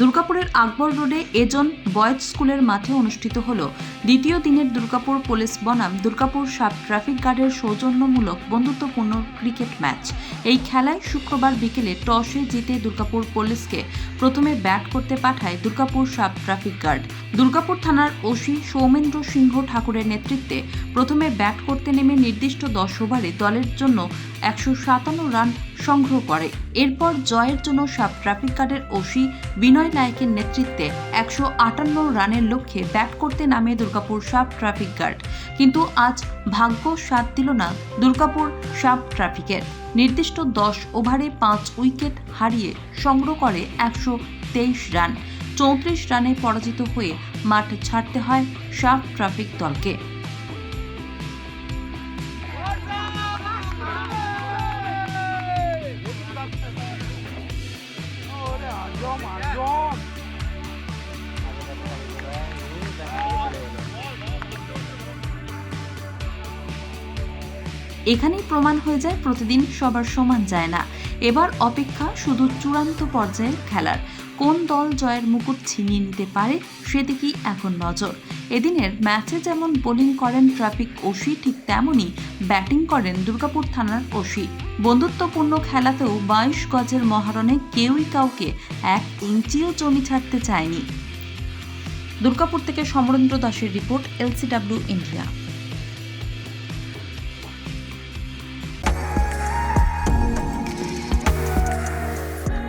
দুর্গাপুরের আকবর রোডে এজন বয়েজ স্কুলের মাঠে অনুষ্ঠিত হল দ্বিতীয় দিনের দুর্গাপুর পুলিশ বনাম দুর্গাপুর সাব ট্রাফিক গার্ডের সৌজন্যমূলক বন্ধুত্বপূর্ণ ক্রিকেট ম্যাচ। এই খেলায় শুক্রবার বিকেলে টসে জিতে দুর্গাপুর পুলিশকে প্রথমে ব্যাট করতে পাঠায় Durgapur sub traffic guard. Durgapur থানার ওসি সৌমেন্দ্র সিংহ ঠাকুরের নেতৃত্বে প্রথমে ব্যাট করতে নেমে নির্দিষ্ট দশ ওভারে দলের জন্য একশো সাতান্ন রান সংগ্রহ করে। এরপর জয়ের জন্য সাব ট্রাফিক গার্ডের ওসি বিনয় নায়কের নেতৃত্বে একশো আটান্ন রানের লক্ষ্যে ব্যাট করতে নামে দুর্গাপুর সাব ট্রাফিক গার্ড। কিন্তু আজ ভাগ্য সাথ দিল না দুর্গাপুর সাব ট্রাফিকের। নির্দিষ্ট দশ ওভারে পাঁচ উইকেট হারিয়ে সংগ্রহ করে একশো তেইশ রান। চৌত্রিশ রানে পরাজিত হয়ে মাঠ ছাড়তে হয় সাব ট্রাফিক দলকে। এখানেই প্রমাণ হয়ে যায় প্রতিদিন সবার সমান যায় না। এবার অপেক্ষা শুধু চূড়ান্ত পর্যায়ের খেলার। কোন দল জয়ের মুকুট ছিনিয়ে নিতে পারে সেদিকেই এখন নজর। এদিনের ম্যাচে যেমন বোলিং করেন ট্রাফিক ওসি, ঠিক তেমনই ব্যাটিং করেন দুর্গাপুর থানার ওসি। বন্ধুত্বপূর্ণ খেলাতেও বাইশ গজের মহারণে কেউই কাউকে এক ইঞ্চিও জমি ছাড়তে চায়নি। দুর্গাপুর থেকে সমরেন্দ্র দাসের report, LCW India.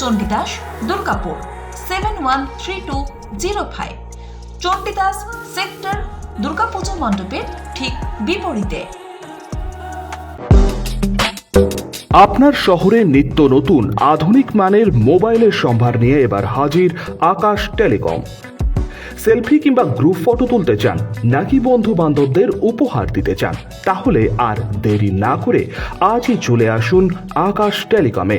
Chandidas Durgapur seven one three two zero five Chandidas sector, Durga Puja মণ্ডপের ঠিক বিপরীতে। আপনার শহরে নিত্য নতুন, আধুনিক মানের মোবাইলের সম্ভার নিয়ে এবার হাজির আকাশ টেলিকম। সেলফি কিংবা গ্রুপ ফটো তুলতে চান, নাকি বন্ধু বান্ধবদের উপহার দিতে চান, তাহলে আর দেরি না করে আজই চলে আসুন আকাশ টেলিকমে।